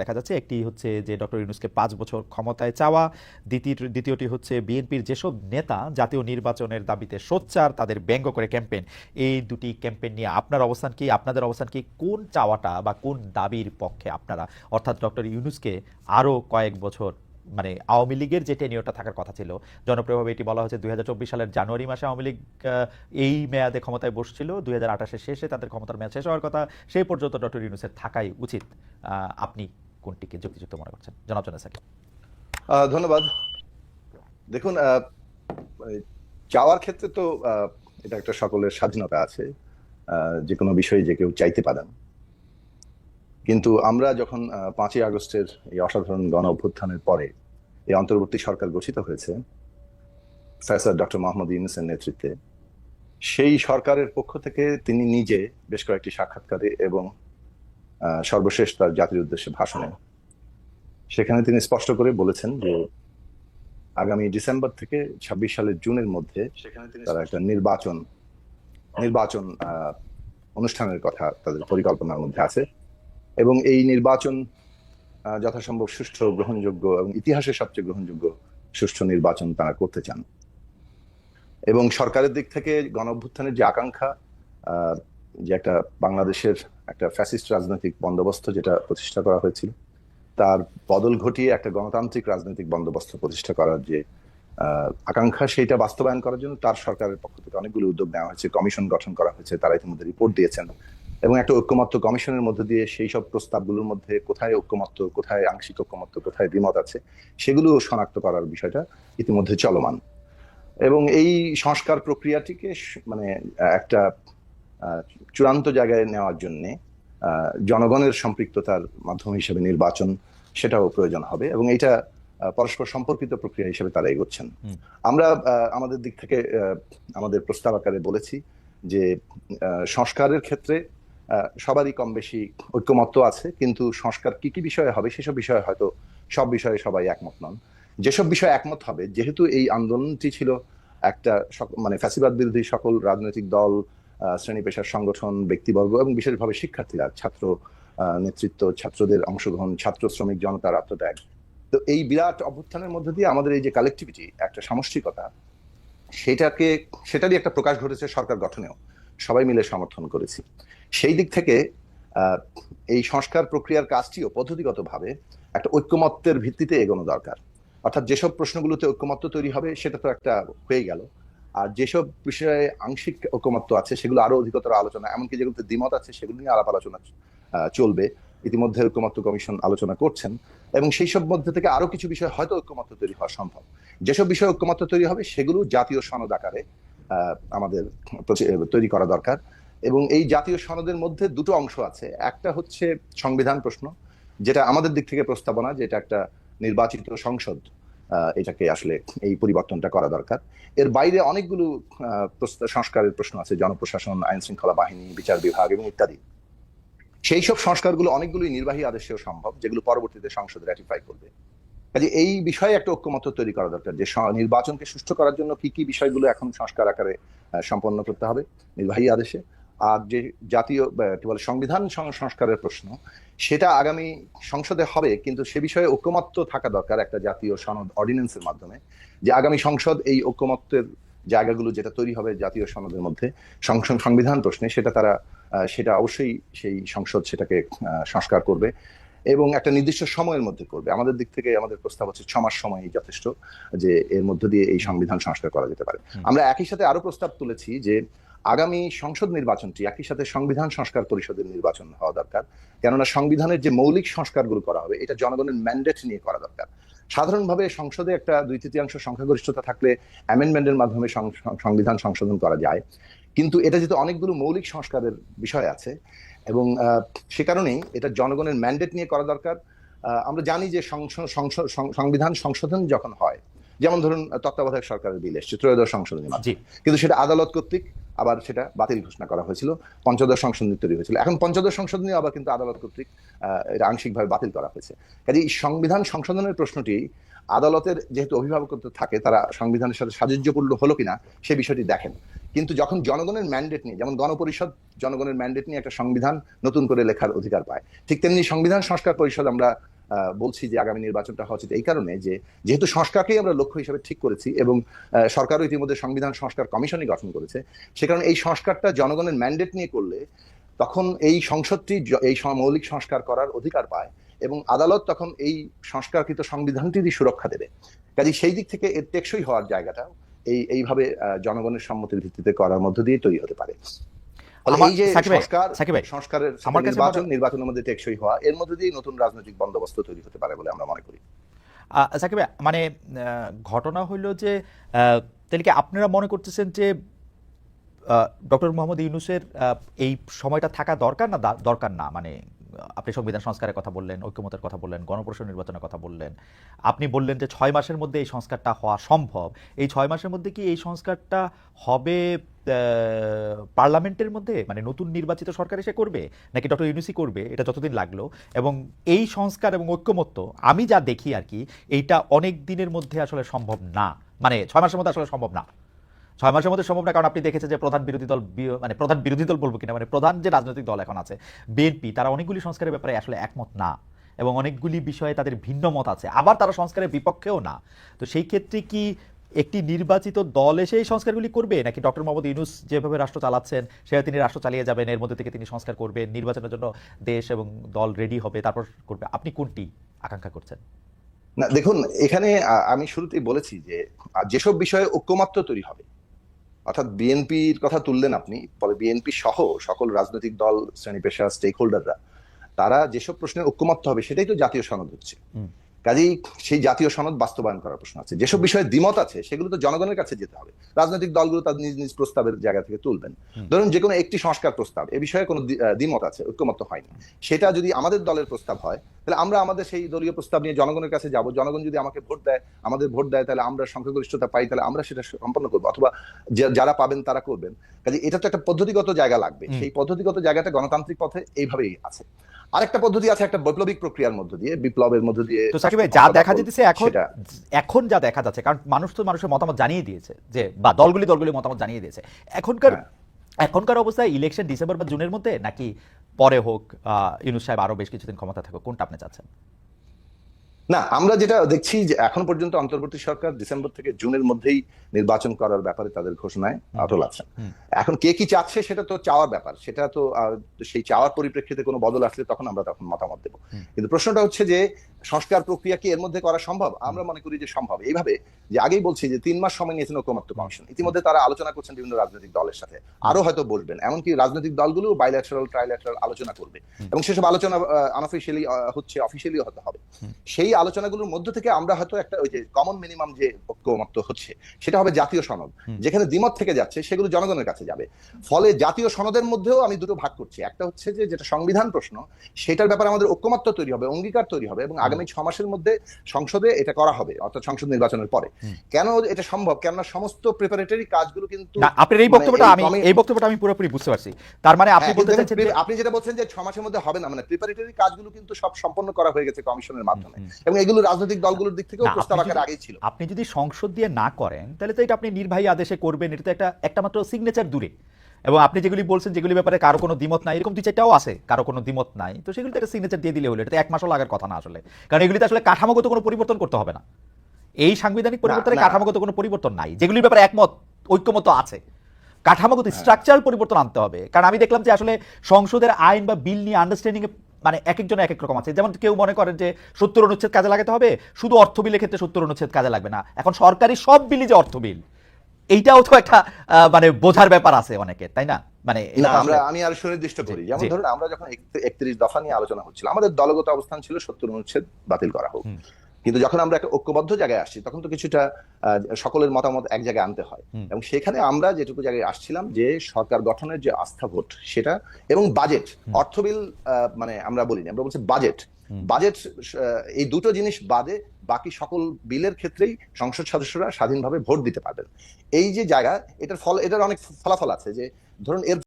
দেখা যাচ্ছে একটি হচ্ছে যে ডক্টর ইউনুসকে পাঁচ বছর ক্ষমতায় চাওয়া, দ্বিতীয় দ্বিতীয়টি হচ্ছে বিএনপির যেসব নেতা জাতীয় নির্বাচনের দাবিতে সোচ্চার, তাদের ব্যঙ্গ করে ক্যাম্পেন এই দুটি ক্যাম্পেন নিয়ে আপনার অবস্থান কি, আপনাদের অবস্থান কি, কোন চাওয়াটা বা কোন দাবির পক্ষে আপনারা? অর্থাৎ ডক্টর ইউনুসকে আরও কয়েক বছর মানে আওয়ামী লীগের যে টেনিওরটা থাকার কথা ছিল, জনপ্রিয়ভাবে এটি বলা হচ্ছে দু হাজার চব্বিশ সালের জানুয়ারি মাসে আওয়ামী লীগ এই মেয়াদে ক্ষমতায় বসছিল। দুই হাজার শেষে তাদের ক্ষমতার মেয়াদ শেষ হওয়ার কথা। সেই পর্যন্ত ডক্টর ইউনুসের থাকাই উচিত। আপনি কোনটিকে যুক্তিযুক্ত মনে করছেন? জনাব সাকিব। ধন্যবাদ। দেখুন চাওয়ার ক্ষেত্রে তো এটা একটা সকলের স্বাধীনতা আছে। যে কোনো বিষয়ে যে কেউ চাইতে পারেন। কিন্তু আমরা যখন পাঁচই আগস্টের এই অসাধারণ গণ অভ্যুত্থানের পরে এই অন্তর্বর্তী সরকার গঠিত হয়েছে ফ্যাসার ডক্টর মোহাম্মদ ইউনুসের নেতৃত্বে, সেই সরকারের পক্ষ থেকে তিনি নিজে বেশ কয়েকটি সাক্ষাৎকারে এবং সর্বশেষ তার জাতির উদ্দেশ্যে ভাষণে সেখানে তিনি স্পষ্ট করে বলেছেন যে আগামী ডিসেম্বর থেকে ছাব্বিশ সালের জুনের মধ্যে তারা একটা নির্বাচন নির্বাচন অনুষ্ঠানের কথা তাদের পরিকল্পনার মধ্যে আছে। এবং এই নির্বাচন যথাসম্ভব সুষ্ঠু গ্রহণযোগ্য এবং ইতিহাসের সবচেয়ে গ্রহণযোগ্য সুষ্ঠু নির্বাচন তারা করতে চান। এবং সরকারের দিক থেকে গণ অভ্যুত্থানের যে আকাঙ্ক্ষা আহ, যে একটা বাংলাদেশের একটা ফ্যাসিস্ট রাজনৈতিক বন্দোবস্ত যেটা প্রতিষ্ঠা করা হয়েছিল, তার বদল ঘটিয়ে একটা গণতান্ত্রিক রাজনৈতিক বন্দোবস্ত প্রতিষ্ঠা করার যে আকাঙ্ক্ষা, সেইটা বাস্তবায়ন করার জন্য তার সরকারের পক্ষ থেকে অনেকগুলো উদ্যোগ নেওয়া হয়েছে, কমিশন গঠন করা হয়েছে, তারা ইতিমধ্যে রিপোর্ট দিয়েছেন এবং একটা ঐক্যমত্য কমিশনের মধ্যে দিয়ে সেই সব প্রস্তাবগুলোর মধ্যে কোথায় ঐক্যমত্য, কোথায় আংশিক ঐক্যমত্য, কোথায় দ্বিমত আছে, সেগুলো শনাক্ত করার বিষয়টা ইতিমধ্যে চলমান। এবং এই সংস্কার প্রক্রিয়াটিকে মানে একটা চূড়ান্ত জায়গায় নেওয়ার জন্যে জনগণের সম্পৃক্ততার মাধ্যম হিসেবে নির্বাচন সেটাও প্রয়োজন হবে এবং এটা পরস্পর সম্পর্কিত প্রক্রিয়া হিসেবে তারা এগোচ্ছেন। আমরা আমাদের দিক থেকে আমাদের প্রস্তাব আকারে বলেছি যে সংস্কারের ক্ষেত্রে সবারই কম বেশি ঐক্যমত্য আছে কিন্তু সংস্কার কি কি বিষয়ে হবে সেসব বিষয়ে হয়তো সব বিষয়ে সবাই একমত নন। যেসব বিষয়ে একমত হবে যেহেতু এই আন্দোলনটি ছিল একটা মানে ফ্যাসিবাদ বিরোধী সকল রাজনৈতিক দল শ্রেণি পেশার সংগঠন, ব্যক্তিবর্গ এবং বিশেষভাবে শিক্ষার্থীরা, ছাত্র নেতৃত্ব, ছাত্রদের অংশগ্রহণ, ছাত্র শ্রমিক জনতার আত্মত্যাগ। তো এই বিরাট অভ্যুত্থানের মধ্যে দিয়ে আমাদের এই যে কালেকটিভিটি একটা সামষ্টিকতা, সেটাকে, সেটারই একটা প্রকাশ ঘটেছে সরকার গঠনেও। সবাই মিলে সমর্থন করেছি। সেই দিক থেকে এই সংস্কার প্রক্রিয়ার কাজটিও পদ্ধতিগতভাবে একটা ঐক্যমত্যের ভিত্তিতে এগোনো দরকার। অর্থাৎ যেসব প্রশ্নগুলোতে ঐক্যমত্য তৈরি হবে, সেটা তো একটা হয়ে গেল। আর যেসব বিষয়ে আংশিক ঐক্যমত্য আছে, সেগুলো আরও অধিকতর আলোচনা, এমনকি যেগুলোতে দ্বিমত আছে, সেগুলো নিয়ে আলাপ আলোচনা চলবে। ইতিমধ্যে ঐক্যমত্য কমিশন আলোচনা করছেন এবং সেই সব মধ্যে থেকে আরও কিছু বিষয় হয়তো ঐক্যমত্য তৈরি হওয়া সম্ভব। যেসব বিষয়ে ঐক্যমত্য তৈরি হবে, সেগুলো জাতীয় সনদ আকারে আমাদের তৈরি করা দরকার। এবং এই জাতীয় সনদের মধ্যে দুটো অংশ আছে। একটা হচ্ছে সংবিধান প্রশ্ন, যেটা আমাদের দিক থেকে প্রস্তাবনা যেটা একটা নির্বাচিত সংসদ। এটাকে আসলে এই পরিবর্তনটা করা দরকার। এর বাইরে অনেকগুলো সংস্কারের প্রশ্ন আছে, জনপ্রশাসন আইন শৃঙ্খলা বাহিনী, বিচার বিভাগ এবং ইত্যাদি। সেই সব সংস্কারগুলো অনেকগুলোই নির্বাহী আদেশেও সম্ভব, যেগুলো পরবর্তীতে সংসদ র্যাটিফাই করবে। কাজে এই বিষয়ে একটা ঐক্যমত্য তৈরি করা দরকার, যে নির্বাচনকে সুষ্ঠু করার জন্য কি কি বিষয়গুলো এখন সংস্কার আকারে সম্পন্ন করতে হবে নির্বাহী আদেশে। আর যে জাতীয় কি বলে সংবিধান সংস্কারের প্রশ্ন সেটা আগামী সংসদে হবে কিন্তু সে বিষয়ে ঐক্যমত্য থাকা দরকার একটা জাতীয় সনদ অর্ডিন্যান্সের মাধ্যমে যে আগামী সংসদ এই ঐক্যমত্যের জায়গাগুলো যেটা তৈরি হবে জাতীয় সনদের মধ্যে সংবিধান প্রশ্নে সেটা তারা সেটা অবশ্যই সেই সংসদ সেটাকে সংস্কার করবে এবং একটা নির্দিষ্ট সময়ের মধ্যে করবে। আমাদের দিক থেকে আমাদের প্রস্তাব হচ্ছে ছ মাস সময়ই যথেষ্ট যে এর মধ্য দিয়ে এই সংবিধান সংস্কার করা যেতে পারে। আমরা একই সাথে আরও প্রস্তাব তুলেছি যে আগামী সংসদ নির্বাচনটি একই সাথে সংবিধান সংস্কার পরিষদের নির্বাচন হওয়া দরকার। কেননা সংবিধানের যে মৌলিক সংস্কারগুলো করা হবে এটা জনগণের ম্যান্ডেট নিয়ে করা দরকার। সাধারণভাবে সংসদে একটা দুই তৃতীয়াংশ সংখ্যাগরিষ্ঠতা থাকলে অ্যামেন্ডমেন্টের মাধ্যমে সংবিধান সংশোধন করা যায়। কিন্তু এটা যেহেতু অনেকগুলো মৌলিক সংস্কারের বিষয় আছে এবং আহ, সে কারণেই এটা জনগণের ম্যান্ডেট নিয়ে করা দরকার। আহ, আমরা জানি যে সংবিধান সংশোধন যখন হয় যেমন ধরুন তত্ত্বাবধায়ক সরকারের বিল এসছে ত্রয়োদশ সংশোধনী কিন্তু সেটা আদালত কর্তৃক আবার সেটা বাতিল ঘোষণা করা হয়েছিল। পঞ্চদশ সংশোধনী তৈরি হয়েছিল। এখন পঞ্চদশ সংশোধনী আবার কিন্তু আদালত কর্তৃক এটা আংশিকভাবে বাতিল করা হয়েছে। কাজে এই সংবিধান সংশোধনের প্রশ্নটি আদালতের যেহেতু অভিভাবকত্ব থাকে, তারা সংবিধানের সাথে সাযুজ্যপূর্ণ হলো কিনা সে বিষয়টি দেখেন। কিন্তু যখন জনগণের ম্যান্ডেট নিয়ে, যেমন গণপরিষদ জনগণের ম্যান্ডেট নিয়ে একটা সংবিধান নতুন করে লেখার অধিকার পায়, ঠিক তেমনি সংবিধান সংস্কার পরিষদ আমরা বলছি যে আগামী নির্বাচনটা হওয়া উচিত। এই কারণে যে যেহেতু সংস্কারকেই আমরা লক্ষ্য হিসেবে ঠিক করেছি এবং সরকারও ইতিমধ্যে সংবিধান সংস্কার কমিশনই গঠন করেছে, সে কারণে এই সংস্কারটা জনগণের ম্যান্ডেট নিয়ে করলে তখন এই সংসদটি এই মৌলিক সংস্কার করার অধিকার পায় এবং আদালত তখন এই সংস্কারকৃত সংবিধানটিরই সুরক্ষা দেবে। কাজে সেই দিক থেকে এর টেকসই হওয়ার জায়গাটা এই এইভাবে জনগণের সম্মতির ভিত্তিতে করার মধ্য দিয়ে তৈরি হতে পারে। এই যে সংস্কারের নির্বাচন নির্বাচনের মধ্যে টেকসই হওয়া এর মধ্যে দিয়ে নতুন রাজনৈতিক বন্দোবস্ত তৈরি হতে পারে বলে আমরা মনে করি। আহ, সাকিব মানে ঘটনা হইল যে আহ, তাহলে কি আপনারা মনে করতেছেন যে ডক্টর মোহাম্মদ ইউনুসের এই সময়টা থাকা দরকার না দরকার না? মানে আপনি সংবিধান সংস্কারের কথা বললেন, ঐক্যমতের কথা বললেন গণপরিষদ নির্বাচনের কথা বললেন। আপনি বললেন যে ছয় মাসের মধ্যে এই সংস্কারটা হওয়া সম্ভব। এই ছয় মাসের মধ্যে কি এই সংস্কারটা হবে পার্লামেন্টের মধ্যে? মানে নতুন নির্বাচিত সরকার এসে করবে? নাকি ডক্টর ইউনুসি করবে? এটা যতদিন লাগল। এবং এই সংস্কার এবং ঐক্যমত্য, আমি যা দেখি আর কি, এইটা অনেক দিনের মধ্যে আসলে সম্ভব না। মানে ছয় মাসের মধ্যে আসলে সম্ভব না। ছয় মাসের মধ্যে সম্ভব না, কারণ আপনি দেখেছেন যে প্রধান বিরোধী দল মানে প্রধান বিরোধী দল বলব কিনা মানে প্রধান যে রাজনৈতিক দল এখন আছে, বিএনপি, তারা অনেকগুলি সংস্কারের ব্যাপারে আসলে একমত না এবং অনেকগুলি বিষয়ে তাদের ভিন্ন মত আছে, আবার তারা সংস্কারের বিপক্ষেও না। তো সেই ক্ষেত্রে কি একটি নির্বাচিত দল এসে এই সংস্কারগুলি করবে? নাকি ডক্টর মোহাম্মদ ইউনুস যেভাবে রাষ্ট্র চালাচ্ছেন, সেভাবে তিনি রাষ্ট্র চালিয়ে যাবেন, এর মধ্যে থেকে তিনি সংস্কার করবেন, নির্বাচনের জন্য দেশ এবং দল রেডি হবে, তারপর করবে। আপনি কোনটি আকাঙ্ক্ষা করছেন? না, দেখুন, এখানে আমি শুরুতেই বলেছি যে যেসব বিষয়ে ঐক্যমাত্র তৈরি হবে অর্থাৎ বিএনপির কথা তুললেন আপনি, ফলে বিএনপি সহ সকল রাজনৈতিক দল, শ্রেণি পেশা স্টেক হোল্ডাররা তারা যেসব প্রশ্নে ঐক্যমত্য হবে সেটাই তো জাতীয় সনদ হচ্ছে। কাজেই সেই জাতীয় সনদ বাস্তবায়ন করার প্রশ্ন আছে। যেসব বিষয়ে দ্বিমত আছে সেগুলো তো জনগণের কাছে যেতে হবে। রাজনৈতিক দলগুলো তাদের নিজ নিজ প্রস্তাবের জায়গা থেকে তুলবেন। ধরুন যে কোনো একটি সংস্কার প্রস্তাব এ বিষয়ে কোনো দ্বিমত আছে ঐক্যমত্য হয়নি। সেটা যদি আমাদের দলের প্রস্তাব হয় তাহলে আমরা আমাদের সেই দলীয় প্রস্তাব নিয়ে জনগণের কাছে যাব। জনগণ যদি আমাকে ভোট দেয় আমাদের ভোট দেয় তাহলে আমরা সংখ্যাগরিষ্ঠতা পাই তাহলে আমরা সেটা সম্পন্ন করব। অথবা যারা পাবেন তারা করবেন। কাজে এটা তো একটা পদ্ধতিগত জায়গা লাগবে। সেই পদ্ধতিগত জায়গাটা গণতান্ত্রিক পথে এইভাবেই আছে। আরেকটা পদ্ধতি আছে একটা বৈপ্লবিক প্রক্রিয়ার মধ্য দিয়ে বিপ্লবের মধ্য দিয়ে তো সাকিব ভাই যা দেখা যেতেছে এখন এখন যা দেখা যাচ্ছে কারণ মানুষ তো মানুষের মতামত জানিয়ে দিয়েছে যে বা দলগুলি দলগুলি মতামত জানিয়ে দিয়েছে। এখনকার হ্যাঁ। এখনকার অবস্থায় ইলেকশন ডিসেম্বর বা জুনের মধ্যে নাকি পরে হোক ইউনুস সাহেব আরও বেশ কিছুদিন ক্ষমতা থাকুক কোনটা আপনি চাচ্ছেন? না আমরা যেটা দেখছি যে এখন পর্যন্ত অন্তর্বর্তী সরকার ডিসেম্বর থেকে জুনের মধ্যেই নির্বাচন করার ব্যাপারে তাদের ঘোষণায় আটল আছে এখন কে কি চাচ্ছে সেটা তো চাওয়ার ব্যাপার। সেটা তো সেই চাওয়ার পরিপ্রেক্ষিতে কোনো বদল আসলে তখন আমরা তখন মতামত দেবো। কিন্তু প্রশ্নটা হচ্ছে যে সংস্কার প্রক্রিয়া কি এর মধ্যে করা সম্ভব? আমরা মনে করি যে সম্ভব। এইভাবে যে আগেই বলছি যে তিন মাস সময় নিয়েছেন ঐক্যমত্য কমিশন। ইতিমধ্যে তারা আলোচনা করছেন বিভিন্ন রাজনৈতিক দলের সাথে। আরও হয়তো বসবেন এমনকি রাজনৈতিক দলগুলো বাইল্যাটারাল ট্রাইল্যাটারাল আলোচনা করবে। এবং সেসব আলোচনা আনঅফিসিয়ালি হচ্ছে অফিসিয়ালিও হতে হবে। সেই আলোচনাগুলোর মধ্য থেকে আমরা হয়তো একটা ওই যে কমন মিনিমাম যে ঐক্যমত্য হচ্ছে সেটা হবে জাতীয় সনদ। যেখানে দ্বিমত থেকে যাচ্ছে সেগুলো জনগণের কাছে যাবে। ফলে জাতীয় সনদের মধ্যেও আমি দুটো ভাগ করছি। একটা হচ্ছে যে যেটা সংবিধান প্রশ্ন সেটার ব্যাপারে আমাদের ঐক্যমত্য তৈরি হবে অঙ্গীকার তৈরি হবে এবং আগামী ছ মাসের মধ্যে সংসদে এটা করা হবে অর্থাৎ সংসদ নির্বাচনের পরে। কেন এটা সম্ভব? কেননা সমস্ত প্রিপারেটরি কাজগুলো কিন্তু আপনার এই মানে বক্তব্যটা আমি এই বক্তব্যটা আমি পুরোপুরি বুঝতে পারছি। তার মানে আপনি হ্যাঁ, বলতে চাচ্ছেন যে আপনি যেটা বলছেন যে ছ মাসের মধ্যে হবে না মানে প্রিপারেটরি কাজগুলো কিন্তু সব সম্পন্ন করা হয়ে গেছে কমিশনের মাধ্যমে। এবং এগুলো রাজনৈতিক দলগুলোর দিক থেকেও প্রস্তাব আকারে আগেই ছিল। আপনি যদি সংসদ দিয়ে না করেন তাহলে তো এটা আপনি নির্বাহী আদেশে করবেন এটা তো একটা একটা মাত্র সিগনেচার দূরে। এবং আপনি যেগুলি বলছেন যেগুলি ব্যাপারে কারও কোনো দ্বিমত নাই এরকম দুই চারটাও আছে কারও কোনো দ্বিমত নাই। তো সেগুলিতে একটা সিগনেচার দিয়ে দিলে হলো এটা এক মাসও লাগার কথা না আসলে। কারণ এগুলিতে আসলে কাঠামোগত কোনো পরিবর্তন করতে হবে না। এই সাংবিধানিক পরিবর্তনে কাঠামোগত কোনো পরিবর্তন নাই। যেগুলির ব্যাপারে একমত ঐক্যমত আছে। কাঠামোগত স্ট্রাকচারাল পরিবর্তন আনতে হবে। কারণ আমি দেখলাম যে আসলে সংসদের আইন বা বিল নিয়ে আন্ডারস্ট্যান্ডিং মানে এক একজন এক এক রকম আছে। যেমন কেউ মনে করেন যে সত্তর অনুচ্ছেদ কাজে লাগাতে হবে শুধু অর্থ বিলের ক্ষেত্রে সত্তর অনুচ্ছেদ কাজে লাগবে না। এখন সরকারি সব বিলই যে অর্থ বিল এইটাও তো একটা মানে বোঝার ব্যাপার আছে অনেকের তাই না? মানে আমরা আমি আর সুনির্দিষ্ট করি। যেমন ধরুন আমরা যখন একত্রিশ দফা নিয়ে আলোচনা হচ্ছিল আমাদের দলগত অবস্থান ছিল সত্তর অনুচ্ছেদ বাতিল করা হোক। কিন্তু যখন আমরা একটা ঐক্যবদ্ধ জায়গায় আসছি তখন তো কিছুটা সকলের মতামত এক জায়গায় আনতে হয়। এবং সেখানে আমরা যেটুকু জায়গায় আসছিলাম যে সরকার গঠনের যে আস্থা ভোট সেটা এবং বাজেট হুম। অর্থ বিল আহ, মানে আমরা বলিনি আমরা বলছি বাজেট। বাজেট এই দুটো জিনিস বাদে বাকি সকল বিলের ক্ষেত্রেই সংসদ সদস্যরা স্বাধীনভাবে ভোট দিতে পারবেন। এই যে জায়গা, এটার ফল, এটার অনেক ফলাফল আছে যে, ধরুন এর